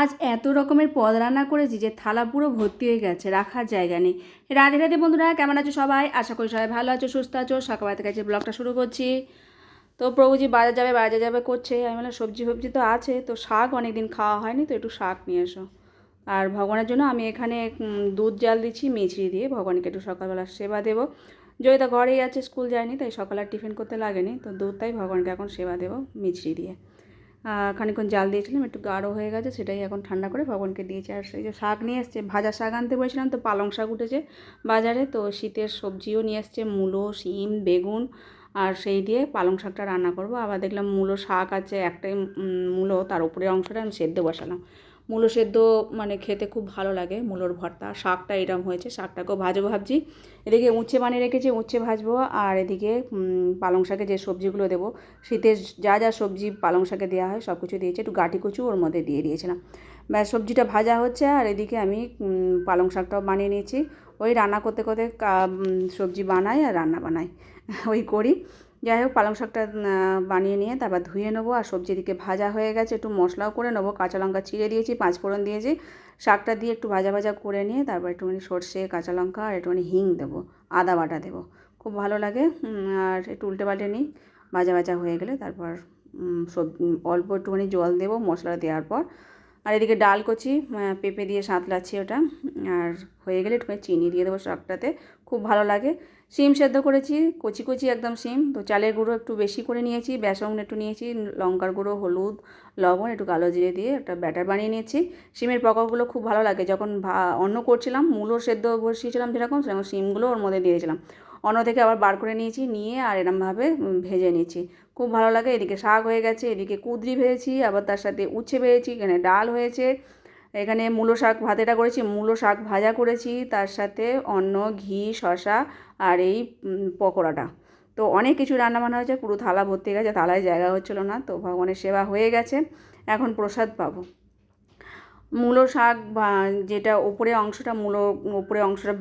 আজ এত রকমের পদ রান্না করেছি যে থালা পুরো ভর্তি হয়ে গেছে, রাখার জায়গা নেই। রাধে রাধে বন্ধুরা, কেমন আছো সবাই? আশা করি সবাই ভালো আছো, সুস্থ আছো। সকাল থেকে কাছে ব্লগটা শুরু করছি। তো প্রভুজি বাজার যাবে বাজার যাবে করছে। আমি বললাম, সবজি ফবজি তো আছে, তো শাক অনেক দিন খাওয়া হয়নি, তো একটু শাক নিয়ে এসো। আর ভগবানের জন্য আমি এখানে দুধ জাল দিচ্ছি, মিছরি দিয়ে ভগবানকে একটু সকালবেলা সেবা দেবো। জয়িতা ঘরেই আছে, স্কুল যায়নি, তাই সকালে টিফিন করতে লাগেনি, তো দুধটাই ভগবানকে এখন সেবা দেবো, মিছরি দিয়ে। আহ, খানিকক্ষণ জাল দিয়েছিলাম একটু গাঢ় হয়ে গেছে সেটাই এখন ঠান্ডা করে ভগবানকে দিয়েছি। আর সেই যে শাক নিয়ে এসছে ভাজা শাক আনতে বলেছিলাম তো পালং শাক উঠেছে বাজারে তো শীতের সবজিও নিয়ে এসছে মূলো শিম বেগুন আর সেই দিয়ে পালং শাকটা রান্না করব। আবার দেখলাম মূলো শাক আছে একটাই মূলো তার উপরের অংশটা আমি সেদ্ধ বসালাম। মূলো সেদ্ধ মানে খেতে খুব ভালো লাগে, মূলোর ভর্তা। শাকটা এরম হয়েছে, শাকটাকেও ভাজবো ভাবছি। এদিকে উচ্ছে বানিয়ে রেখেছি, উচ্ছে ভাজবো, আর এদিকে পালং শাকে যে সবজিগুলো দেবো, শীতের যা যা সবজি পালং শাকে দেওয়া হয় সব কিছু দিয়েছি, একটু গাটি কচু ওর মধ্যে দিয়ে দিয়েছিলাম। ব্যাস, সবজিটা ভাজা হচ্ছে, আর এদিকে আমি পালং শাকটাও বানিয়ে নিয়েছি। ওই রান্না করতে করতে সবজি বানাই আর রান্না বানাই। ওই করি। যাই হোক, পালং শাকটা বানিয়ে নিয়ে তারপর ধুয়ে নেব। আর সবজি এদিকে ভাজা হয়ে গেছে, একটু মশলাও করে নেব। কাঁচা লঙ্কা চিড়ে দিয়েছি, পাঁচ ফোড়ন দিয়েছি। শাকটা দিয়ে একটু ভাজা ভাজা করে নিয়ে তারপর একটুখানি সর্ষে, কাঁচা লঙ্কা আর একটুখানি হিং দেবো, আদা বাটা দেবো। খুব ভালো লাগে আর একটু উল্টে পাল্টে নিই। ভাজা ভাজা হয়ে গেলে তারপর সব, অল্প একটুখানি জল দেবো মশলা দেওয়ার পর। আর এদিকে ডাল কচি পেঁপে দিয়ে সাঁতলাচ্ছি ওটা। আর হয়ে গেলে একটুখানি চিনি দিয়ে দেবো শাকটাতে, খুব ভালো লাগে। শিম সেদ্ধ করেছি, কচি কচি একদম শিম। তো চালের গুঁড়ো একটু বেশি করে নিয়েছি, বেসন একটু নিয়েছি, লঙ্কার গুঁড়ো, হলুদ, লবণ, একটু কালো জিরে দিয়ে একটা ব্যাটার বানিয়ে নিয়েছি। শিমের পকোড়াগুলো খুব ভালো লাগে, যখন অন্য করছিলাম, মূলো সেদ্ধ বসিয়েছিলাম যেরকম, সেরকম শিমগুলো ওর মধ্যে দিয়েছিলাম। অন্য থেকে আবার বার করে নিয়েছি, নিয়ে আর এরমভাবে ভেজে নিয়েছি। খুব ভালো লাগে, এদিকে শাক হয়ে গেছে, এদিকে কুদরি ভেজেছি, আবার তার সাথে উচ্ছে ভেজেছি, এখানে ডাল হয়েছে। এখানে মূলো শাক ভাতেটা করেছি, মূলো শাক ভাজা করেছি, তার সাথে অন্ন, ঘি, শসা আর এই পকোড়াটা। তো অনেক কিছু রান্না বান্না হয়েছে, পুরো থালা ভর্তি গেছে, থালায় জায়গা হচ্ছিল না, তো ভগবানের সেবা হয়ে গেছে, এখন প্রসাদ পাবো। মূলো শাক যেটা ওপরে অংশটা, মূলো ওপরে অংশটা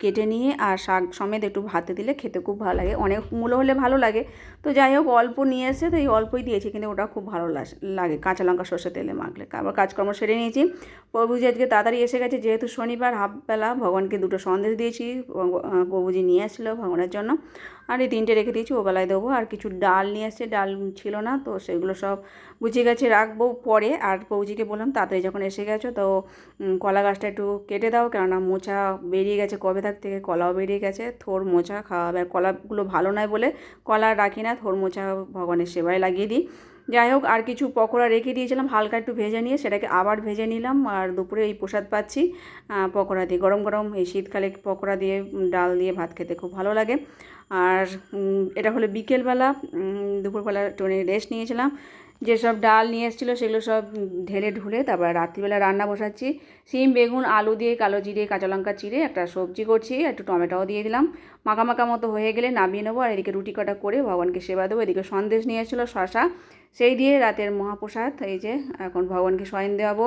কেটে নিয়ে আর শাক সমেত একটু ভাতে দিলে খেতে খুব ভালো লাগে। অনেক মূলো হলে ভালো লাগে। তো যাই হোক, অল্প নিয়ে এসে তো এই অল্পই দিয়েছি, কিন্তু ওটা খুব ভালো লাগে। কাঁচা লঙ্কা, সর্ষে তেলে মাখলে। আবার কাজকর্ম সেরে নিয়েছি। প্রভুজি আজকে তাড়াতাড়ি এসে গেছে, যেহেতু শনিবার হাফবেলা, ভগবানকে দুটো সন্দেশ দিয়েছি প্রভুজি নিয়ে আসলো ভগবানের জন্য। আর এই তিনটে রেখে দিয়েছি, ওবেলায় দেবো। আর কিছু ডাল নিয়ে এসছে, ডাল ছিল না, তো সেগুলো সব গুছিয়ে গেছে রাখব পরে। আর পৌজিকে বললাম, তাড়াতাড়ি যখন এসে গেছো, তো কলা গাছটা একটু কেটে দাও, কেননা মোচা বেরিয়ে গেছে কবে থাক থেকে কলাও বেরিয়ে গেছে, থোর মোচা খাওয়া হবে আর কলাগুলো ভালো নয় বলে কলা রাখি না, থোর মোচা ভগবানের সেবায় লাগিয়ে দিই। যাই হোক, আর কিছু পকোড়া রেখে দিয়েছিলাম, হালকা একটু ভেজে নিয়ে সেটাকে আবার ভেজে নিলাম আর দুপুরে এই প্রসাদ পাচ্ছি পকোড়া দিয়ে। গরম গরম এই শীতকালে পকোড়া দিয়ে, ডাল দিয়ে ভাত খেতে খুব ভালো লাগে। আর এটা হলো বিকেলবেলা দুপুরবেলা একটু রেস্ট নিয়েছিলাম যেসব ডাল নিয়ে এসেছিল সেগুলো সব ঢেলে ঢুলে তারপর রাত্রিবেলা রান্না বসাচ্ছি। সিম, বেগুন, আলু দিয়ে কালো জিরে, কাঁচা লঙ্কা চিড়ে একটা সবজি করছি, একটু টমেটোও দিয়ে দিলাম। মাখা মাখা মতো হয়ে গেলে নামিয়ে নেব আর এদিকে রুটি কটা করে ভগবানকে সেবা দেবো। এদিকে সন্দেশ নিয়ে এসেছিল শশা, সেই দিয়ে রাতের মহাপ্রসাদ, এই যে এখন ভগবানকে শয়ন দেওয়াবো।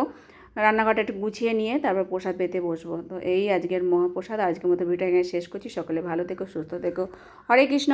রান্নাঘরটা একটু গুছিয়ে নিয়ে তারপর প্রসাদ পেতে বসবো। তো এই আজকের মহাপ্রসাদ, আজকের মতো ভিডিও শেষ করছি। সকলে ভালো থেকো, সুস্থ থেকো। হরে কৃষ্ণ।